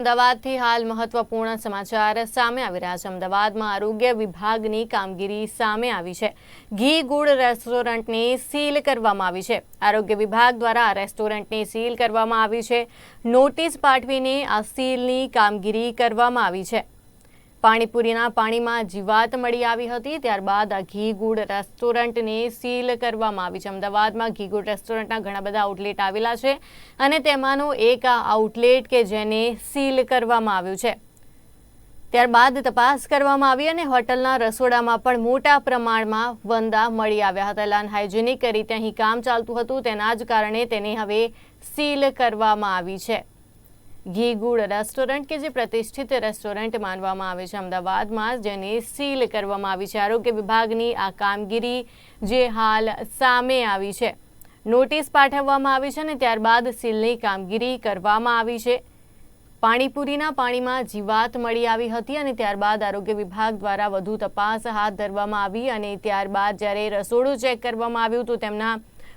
અમદાવાદથી હાલ મહત્વપૂર્ણ સમાચાર સામે આવી રહ્યા છે. અમદાવાદમાં આરોગ્ય વિભાગની કામગીરી સામે આવી છે. ઘી ગુડ રેસ્ટોરન્ટને સીલ કરવામાં આવી છે. આરોગ્ય વિભાગ દ્વારા આ રેસ્ટોરન્ટને સીલ કરવામાં આવી છે. નોટિસ પાઠવીને આ સીલની કામગીરી કરવામાં આવી છે. પાણીપુરીના પાણીમાં જીવાત મળી આવી હતી, ત્યારબાદ આ ઘી ગુડ રેસ્ટોરન્ટને સીલ કરવામાં આવી છે. અમદાવાદમાં ઘી ગુડ રેસ્ટોરન્ટના ઘણા બધા આઉટલેટ આવેલા છે અને તેમાંનું એક આ આઉટલેટ કે જેને સીલ કરવામાં આવ્યું છે. ત્યારબાદ તપાસ કરવામાં આવી અને હોટલના રસોડામાં પણ મોટા પ્રમાણમાં વંદા મળી આવ્યા હતા. એટલે હાઇજેનિક રીતે અહીં કામ ચાલતું હતું, તેના જ કારણે તેને હવે સીલ કરવામાં આવી છે. ઘી ગુડ રેસ્ટોરન્ટ કે જે પ્રતિષ્ઠિત રેસ્ટોરન્ટ માનવામાં આવે છે અમદાવાદમાં, જેને સીલ કરવામાં આવી છે. આરોગ્ય વિભાગની આ કામગીરી જે હાલ સામે આવી છે. નોટિસ પાઠવવામાં આવી છે અને ત્યારબાદ સીલની કામગીરી કરવામાં આવી છે. પાણીપુરીના પાણીમાં જીવાત મળી આવી હતી અને ત્યારબાદ આરોગ્ય વિભાગ દ્વારા વધુ તપાસ હાથ ધરવામાં આવી અને ત્યારબાદ જ્યારે રસોડું ચેક કરવામાં આવ્યું તો તેમના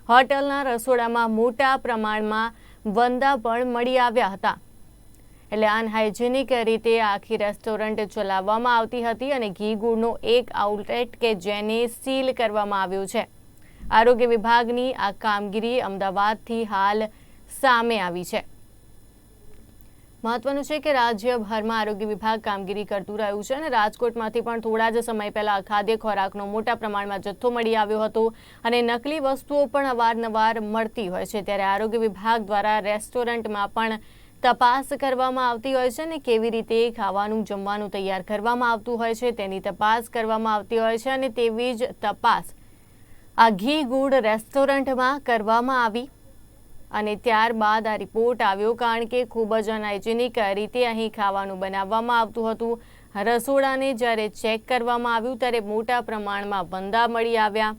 હોટલના રસોડામાં મોટા પ્રમાણમાં વંદા પણ મળી આવ્યા હતા. એટલે અનહાઇજેનિક રીતે આખી રેસ્ટોરન્ટ ચલાવવામાં આવતી હતી અને ઘી ગુડનો એક આઉટલેટ કે જેને સીલ કરવામાં આવ્યું છે. આરોગ્ય વિભાગની આ કામગીરી અમદાવાદથી હાલ સામે આવી છે. મહત્વનું છે કે રાજ્યભરમાં આરોગ્ય વિભાગ કામગીરી કરતું રહ્યું છે અને રાજકોટમાંથી પણ થોડા જ સમય પહેલા અખાદ્ય ખોરાકનો મોટા પ્રમાણમાં જથ્થો મળી આવ્યો હતો અને નકલી વસ્તુઓ પણ અવારનવાર મળતી હોય છે. ત્યારે આરોગ્ય વિભાગ દ્વારા રેસ્ટોરન્ટમાં પણ તપાસ કરવામાં આવતી હોય છે અને કેવી રીતે ખાવાનું, જમવાનું તૈયાર કરવામાં આવતું હોય છે તેની તપાસ કરવામાં આવતી હોય છે અને તેવી જ તપાસ આ ઘી ગુડ રેસ્ટોરન્ટમાં કરવામાં આવી અને ત્યારબાદ આ રિપોર્ટ આવ્યો કારણ કે ખૂબ જ અનહાઇજેનિક રીતે અહીં ખાવાનું બનાવવામાં આવતું હતું. રસોડાને જ્યારે ચેક કરવામાં આવ્યું ત્યારે મોટા પ્રમાણમાં વંદા મળી આવ્યા.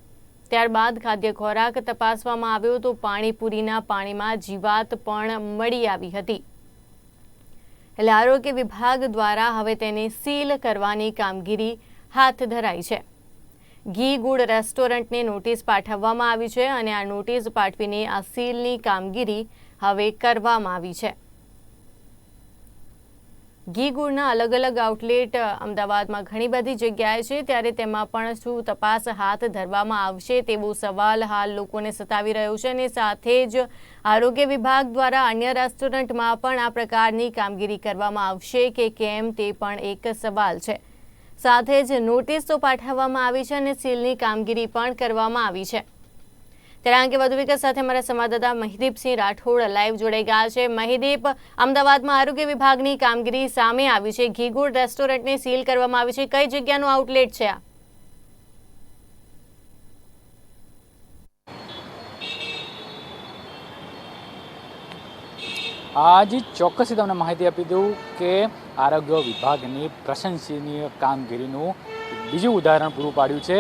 ત્યારબાદ ખાદ્ય ખોરાક તપાસવામાં આવ્યો તો પાણીપુરીના પાણીમાં જીવાત પણ મળી આવી હતી. એટલે આરોગ્ય વિભાગ દ્વારા હવે તેને સીલ કરવાની કામગીરી હાથ ધરાઈ છે. ઘી ગુડ રેસ્ટોરન્ટને નોટિસ પાઠવવામાં આવી છે અને આ નોટિસ પાઠવીને આ સીલની કામગીરી હવે કરવામાં આવી છે. ઘી ગુડના અલગ અલગ આઉટલેટ અમદાવાદમાં ઘણી બધી જગ્યાએ છે. ત્યારે તેમાં પણ શું તપાસ હાથ ધરવામાં આવશે તેવો સવાલ હાલ લોકોને સતાવી રહ્યો છે અને સાથે જ આરોગ્ય વિભાગ દ્વારા અન્ય રેસ્ટોરન્ટમાં પણ આ પ્રકારની કામગીરી કરવામાં આવશે કે કેમ તે પણ એક સવાલ છે. સાથે જ નોટિસ તો પાઠવવામાં આવી છે અને સીલની કામગીરી પણ કરવામાં આવી છે. ત્યારે અંગે વધુ વિગત સાથે અમારા સંવાદદાતા મહિદીપસિંહ રાઠોડ લાઈવ જોડાઈ ગયા છે. મહિદીપ, અમદાવાદમાં આરોગ્ય વિભાગની કામગીરી સામે આવી છે. ઘીગુડ રેસ્ટોરન્ટને સીલ કરવામાં આવી છે. કઈ જગ્યાનું આઉટલેટ છે આ? આજે ચોક્કસથી તમને માહિતી આપી દઉં કે આરોગ્ય વિભાગની પ્રશંસનીય કામગીરીનું બીજું ઉદાહરણ પૂરું પાડ્યું છે.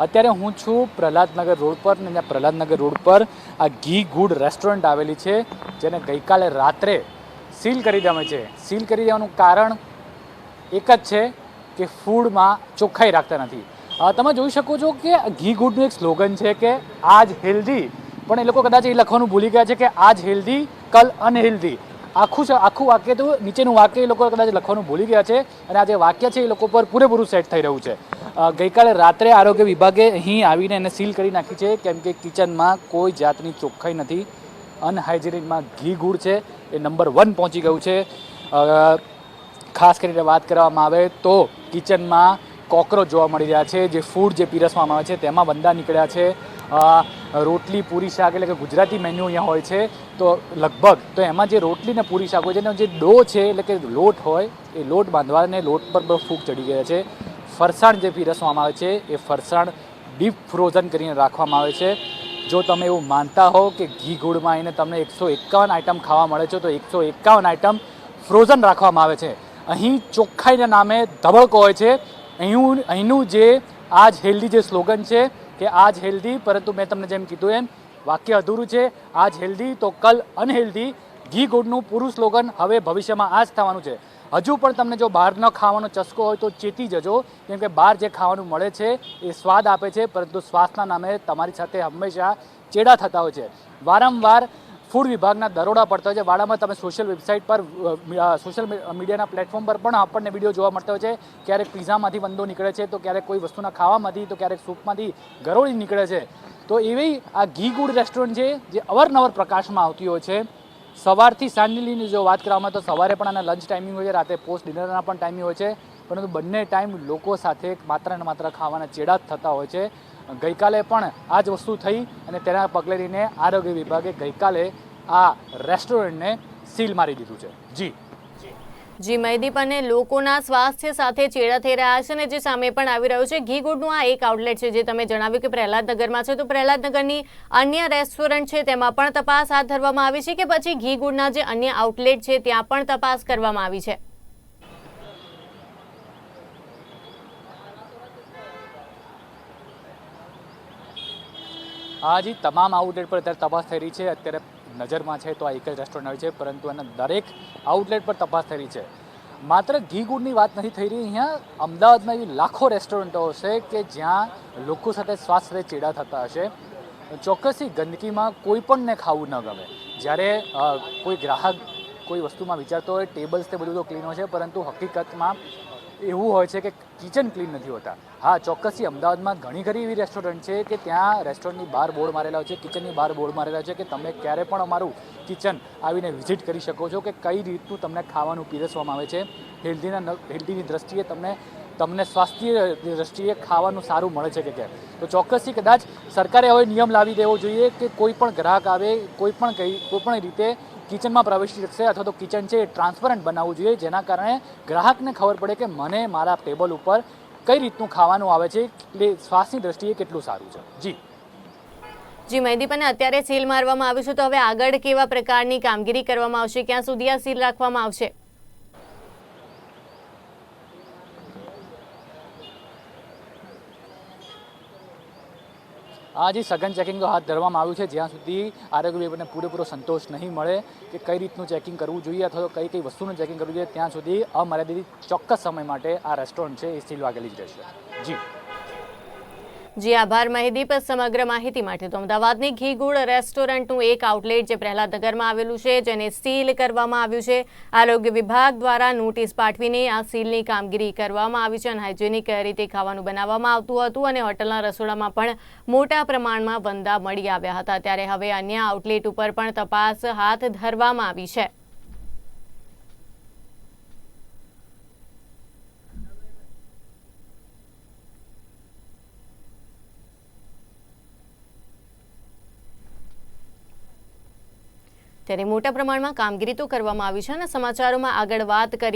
અત્યારે હું છું પ્રહલાદનગર રોડ પર ત્યાં પ્રહલાદનગર રોડ પર આ ઘી ગુડ રેસ્ટોરન્ટ આવેલી છે, જેને ગઈકાલે રાત્રે સીલ કરી દેવામાં છે. સીલ કરી દેવાનું કારણ એક જ છે કે ફૂડમાં ચોખ્ખાઈ રાખતા નથી. તમે જોઈ શકો છો કે ઘી ગુડનું એક સ્લોગન છે કે આજ હેલ્ધી. પણ એ લોકો કદાચ એ લખવાનું ભૂલી ગયા છે કે આજ હેલ્ધી, કલ અનહેલ્ધી. આખું આખું વાક્ય તો નીચેનું વાક્ય એ લોકો કદાચ લખવાનું ભૂલી ગયા છે અને આ જે વાક્ય છે એ લોકો પર પૂરેપૂરું સેટ થઈ રહ્યું છે. ગઈકાલે રાત્રે આરોગ્ય વિભાગે અહીં આવીને એને સીલ કરી નાખી છે કેમ કે કિચનમાં કોઈ જાતની ચોખ્ખાઈ નથી. અનહાઇજેનિકમાં ઘી ગુડ છે, એ નંબર વન પહોંચી ગયું છે. ખાસ કરીને વાત કરવામાં આવે તો કિચનમાં કોકરોચ જોવા મળી રહ્યા છે, જે ફૂડ જે પીરસવામાં આવે છે તેમાં વંદા નીકળ્યા છે. રોટલી, પૂરી શાક એટલે કે ગુજરાતી મેન્યુ અહીંયા હોય છે. તો લગભગ, તો એમાં જે રોટલી ને પૂરી શાક હોય છે, એનો જે ડો છે, એટલે કે લોટ હોય, એ લોટ બાંધવાને લોટ પર બહુ ફૂગ ચડી ગયા છે. ફરસાણ જે પીરસવામાં આવે છે, એ ફરસાણ ડીપ ફ્રોઝન કરીને રાખવામાં આવે છે. જો તમે એવું માનતા હો કે ઘી ગુડમાં આવીને તમને એકસો એકાવન આઇટમ ખાવા મળે છે, તો એકસો એકાવન આઇટમ ફ્રોઝન રાખવામાં આવે છે. અહીં ચોખ્ખાઈના નામે ધબળકો હોય છે. અહીં અહીંનું જે આજ હેલ્ધી જે સ્લોગન છે કે આજ હેલ્ધી, પરંતુ મેં તમને જેમ કીધું એમ, વાક્ય અધૂરું છે. આજ હેલ્ધી, તો કલ અનહેલ્ધી, ઘી ગુડનું પૂરું સ્લોગન હવે ભવિષ્યમાં આ જ થવાનું છે. હજુ પણ તમને જો બહાર ન ખાવાનો ચસ્કો હોય તો ચેતી જજો. કેમ કે બહાર જે ખાવાનું મળે છે, એ સ્વાદ આપે છે, પરંતુ શ્વાસના નામે તમારી સાથે હંમેશા ચેડા થતા હોય છે. વારંવાર ફૂડ વિભાગના દરોડા પડતા હોય છે. વાડામાં તમે સોશિયલ વેબસાઇટ પર સોશિયલ મીડિયાના પ્લેટફોર્મ પર પણ આપણને વીડિયો જોવા મળતો હોય છે. ક્યારેક પીઝામાંથી બંદો નીકળે છે, તો ક્યારેક કોઈ વસ્તુના ખાવામાંથી, તો ક્યારેક સૂપમાંથી ગરોળી નીકળે છે. તો એવી આ ઘી ગુડ રેસ્ટોરન્ટ છે, જે અવારનવાર પ્રકાશમાં આવતી હોય છે. સવારથી સાંજની જો વાત કરવામાં તો સવારે પણ આના લંચ ટાઈમિંગ હોય છે, રાતે પોસ્ટ ડિનરના પણ ટાઈમિંગ હોય છે. પરંતુ બંને ટાઈમ લોકો સાથે માત્ર ને માત્ર ખાવાના ચેડા જ થતા હોય છે. ગઈકાલે પણ આ જ વસ્તુ થઈ અને તેના પગલે લઈને આરોગ્ય વિભાગે ગઈકાલે આ રેસ્ટોરન્ટને સીલ મારી દીધું છે. જી. જી, મહેદીપ અને લોકોના સ્વાસ્થ્ય સાથે ચેડા થઈ રહ્યા છે અને જે સામે પણ આવી રહ્યું છે, ઘી ગુડનું આ એક આઉટલેટ છે જે તમે જણાવ્યું કે પ્રહલાદનગરમાં છે. તો પ્રહલાદનગરની અન્ય રેસ્ટોરન્ટ છે, તેમાં પણ તપાસ હાથ ધરવામાં આવી છે કે પછી ઘી ગુડના જે અન્ય આઉટલેટ છે, ત્યાં પણ તપાસ કરવામાં આવી છે? આ જે તમામ આઉટલેટ પર અત્યારે તપાસ થઈ રહી છે. અત્યારે નજરમાં છે તો આ એક જ રેસ્ટોરન્ટ આવી છે, પરંતુ એના દરેક આઉટલેટ પર તપાસ થઈ રહી છે. માત્ર ઘી ગુડની વાત નથી થઈ રહી. અહીંયા અમદાવાદમાં એવી લાખો રેસ્ટોરન્ટો હશે કે જ્યાં લોકો સાથે સ્વાસ્થ્ય સાથે ચેડા થતા હશે. ચોક્કસી ગંદકીમાં કોઈ પણને ખાવું ન ગમે. જ્યારે કોઈ ગ્રાહક કોઈ વસ્તુમાં વિચારતો હોય ટેબલ્સ તે બધું તો ક્લીન હોય છે, પરંતુ હકીકતમાં એવું હોય છે કે કિચન ક્લીન નથી હોતા. હા, ચોક્કસથી અમદાવાદમાં ઘણી ખરી એવી રેસ્ટોરન્ટ છે કે ત્યાં રેસ્ટોરન્ટની બહાર બોર્ડ મારેલા છે કિચનની બહાર બોર્ડ મારેલા છે કે તમે ક્યારે પણ અમારું કિચન આવીને વિઝિટ કરી શકો છો કે કઈ રીતનું તમને ખાવાનું પીરસવામાં આવે છે. હેલ્ધીના હેલ્ધીની દ્રષ્ટિએ તમને તમને સ્વાસ્થ્ય દ્રષ્ટિએ ખાવાનું સારું મળે છે કે કેમ? તો ચોક્કસથી કદાચ સરકારે હવે નિયમ લાવી દેવો જોઈએ કે કોઈ પણ ગ્રાહક આવે, કોઈ પણ કઈ, કોઈ પણ રીતે કિચનમાં પ્રવેશી શકશે અથવા તો કિચન છે એ ટ્રાન્સપરન્ટ બનાવવું જોઈએ, જેના કારણે ગ્રાહકને ખબર પડે કે મને મારા ટેબલ ઉપર કઈ રીતનું ખાવાનું આવે છે, એટલે શ્વાસની દ્રષ્ટિએ કેટલું સારું છે. જી. જી મહેદીપ અને અત્યારે સીલ મારવામાં આવ્યું છે, તો હવે આગળ કેવા પ્રકારની કામગીરી કરવામાં આવશે, ક્યાં સુધી આ સીલ રાખવામાં આવશે? આ જે સઘન ચેકિંગ હાથ ધરવામાં આવ્યું છે. જ્યાં સુધી આરોગ્ય વિભાગને પૂરેપૂરો સંતોષ નહીં મળે કે કઈ રીતનું ચેકિંગ કરવું જોઈએ અથવા કઈ કઈ વસ્તુનું ચેકિંગ કરવું જોઈએ, ત્યાં સુધી અમર્યાદિત ચોક્કસ સમય માટે આ રેસ્ટોરન્ટ છે એ સીલ વાગેલી જ રહેશે. જી. જી આભાર મહેદીપ. સમગ્ર માહિતી માટે તો અમદાવાદની ઘી ગુડ રેસ્ટોરન્ટનું એક આઉટલેટ જે પ્રહલાદનગરમાં આવેલું છે, જેને સીલ કરવામાં આવ્યું છે. આરોગ્ય વિભાગ દ્વારા નોટિસ પાઠવીને આ સીલની કામગીરી કરવામાં આવી છે અને હાઇજેનિક રીતે ખાવાનું બનાવવામાં આવતું હતું અને હોટલના રસોડામાં પણ મોટા પ્રમાણમાં વંદા મળી આવ્યા હતા. ત્યારે હવે અન્ય આઉટલેટ ઉપર પણ તપાસ હાથ ધરવામાં આવી છે. ત્યારે મોટા પ્રમાણમાં કામગીરી તો કરવામાં આવી છે અને સમાચારોમાં આગળ વાત કરી